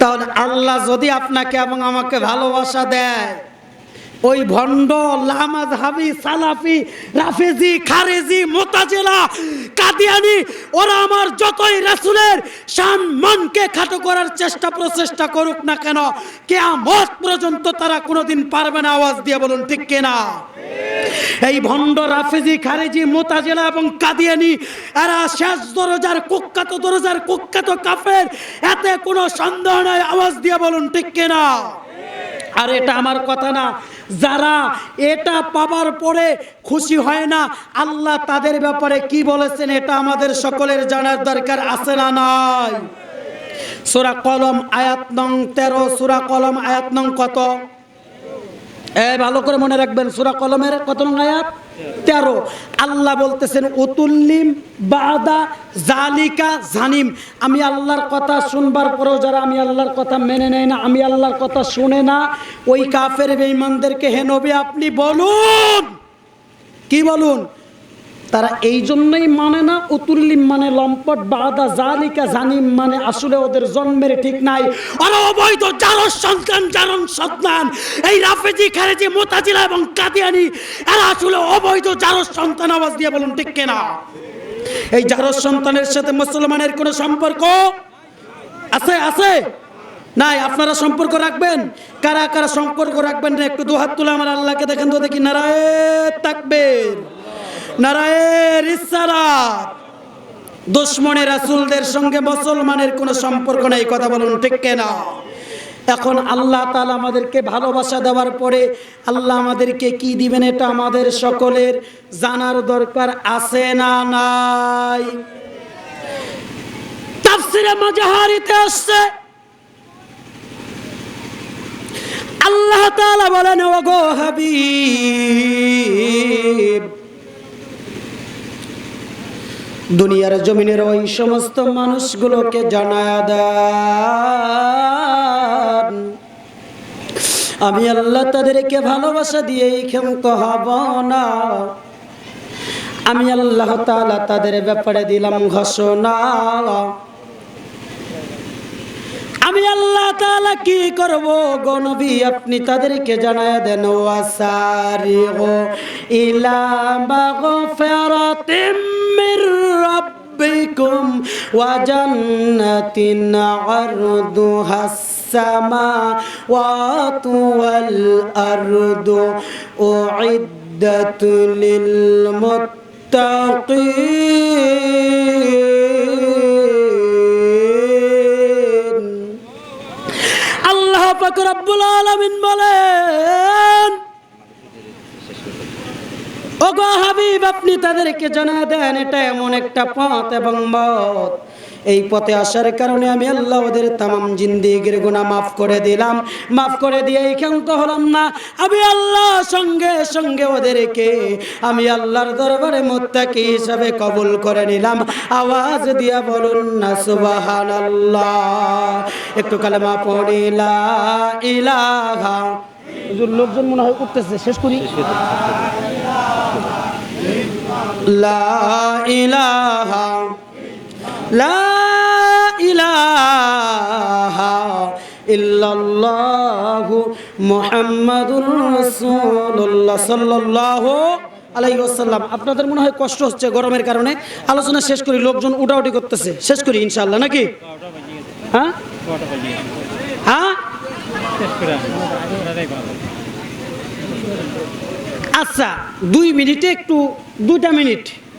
তাহলে আল্লাহ যদি আপনাকে এবং আমাকে ভালোবাসা দেয়, ওই ভণ্ড লামাজ হাবি সালাফি, রাফেজি, খারেজি, মোতাজেলা, কাদিয়ানি, ওরা আমার যতই রাসুলের সম্মানকে খাটো করার চেষ্টা, প্রচেষ্টা করুক না কেন, কেয়ামত পর্যন্ত তারা কোনোদিন পারবে না আওয়াজ দিয়ে বলুন, ঠিক কিনা? এই ভণ্ড রাফেজি, খারেজি, মোতাজেলা এবং কাদিয়ানি, এরা শেষ দরজার কুখ্যাত দরজার কুখ্যাত কাফের। এতে কোনো সন্দেহ নাই, আওয়াজ দিয়ে বলুন, ঠিক কিনা? আর এটা আমার কথা না, যারা এটা পাবার পরে খুশি হয় না, আল্লাহ তাদের ব্যাপারে কি বলেছেন এটা আমাদের সকলের জানার দরকার আছে না নাই? সুরা কলম আয়াত নং তেরো, সুরা কলম আয়াত নং কত? ভালো করে মনে রাখবেন, সুরা কলমের কত আয়াত তেরো। আল্লাহ বলতেছেন, উতুল্লিম বাদা জালিকা জানিম। আমি আল্লাহর কথা শুনবার পরেও যারা আমি আল্লাহর কথা মেনে নেয় না, আমি আল্লাহর কথা শুনে না, ওই কাফের বেঈমানদেরকে, হে নবী, আপনি বলুন। কি বলুন? তারা এই জন্যই মানে না, উতুল্লিম মানে লম্পট, বাদা জালিকা জানিম মানে আসলে ওদের জন্মের ঠিক নাই। আর অবৈধ জারস সন্তান, জারন সন্তান, এই রাফেজি, খারেজি, মোতাজিলা এবং কাদিয়ানি, এরা আসলে অবৈধ জারস সন্তান আওয়াজ দিয়ে বলুন, ঠিক কেনা? এই জারস সন্তানের সাথে মুসলমানের কোনো সম্পর্ক আছে আছে? নাই, আপনারা সম্পর্ক রাখবেন? কারা কারা সম্পর্ক রাখবেন না? একটু দুহাত তুলে আমার আল্লাহকে দেখেন, তো দেখি নারায় তাকবের। নারায়ের ইসারাত দুশ্মনের রাসূলদের সঙ্গে মুসলমানের কোনো সম্পর্ক নেই, কথা বলুন ঠিক কেনা? এখন আল্লাহ তাআলা আমাদেরকে ভালোবাসা দেওয়ার পরে আল্লাহ আমাদেরকে কি দিবেন এটা আমাদের সকলের জানার দরকার আছে না নাই? তাফসিরে মাজাহারিতে আসছে। আল্লাহ তাআলা বলেন, ওগো হাবিব দুনিয়ার জমিনের ওই সমস্ত মানুষগুলোকে জানায় আমি আল্লাহ তাদেরকে ভালোবাসা দিয়েই ক্ষমত হব না। আমি আল্লাহ তালা তাদের ব্যাপারে দিলাম ঘোষণা। আমি আল্লাহ তালা কি করব গনবী আপনি তাদেরকে জানায় দেন ওয়াসারিগু ইলা মির وجنة عرضها السماوات والأرض أعدت للمتقين الله فكر رب العالمين بلين ওগো হাবিব আপনি তাদেরকে জানা দেন এটা এমন একটা পথ এবং মত এই পথে আসার কারণে আমি আল্লাহ ওদের তামাম জিন্দিগির গুনাহ মাফ করে দিলাম। মাফ করে দিয়ে ক্ষান্ত হলাম না। আমি আল্লাহ সঙ্গে সঙ্গে ওদেরকে আমি আল্লাহর দরবারে মোত্তাকি হিসাবে কবুল করে নিলাম। আওয়াজ দিয়া বলুন না সুবহানাল্লাহ। একটু কালেমা পড়িলা ইলাহা। হুজুর, লোকজন মনে হয় উঠতেছে। শেষ করি? লা ইলাহা লা ইলাহা আপনাদের মনে হয় কষ্ট হচ্ছে গরমের কারণে? আলোচনা শেষ করি, লোকজন উঠাউটি করতেছে। শেষ করি ইনশাআল্লাহ, নাকি? হ্যাঁ? হ্যাঁ? আচ্ছা দুই মিনিটে একটু দুইটা মিনিট।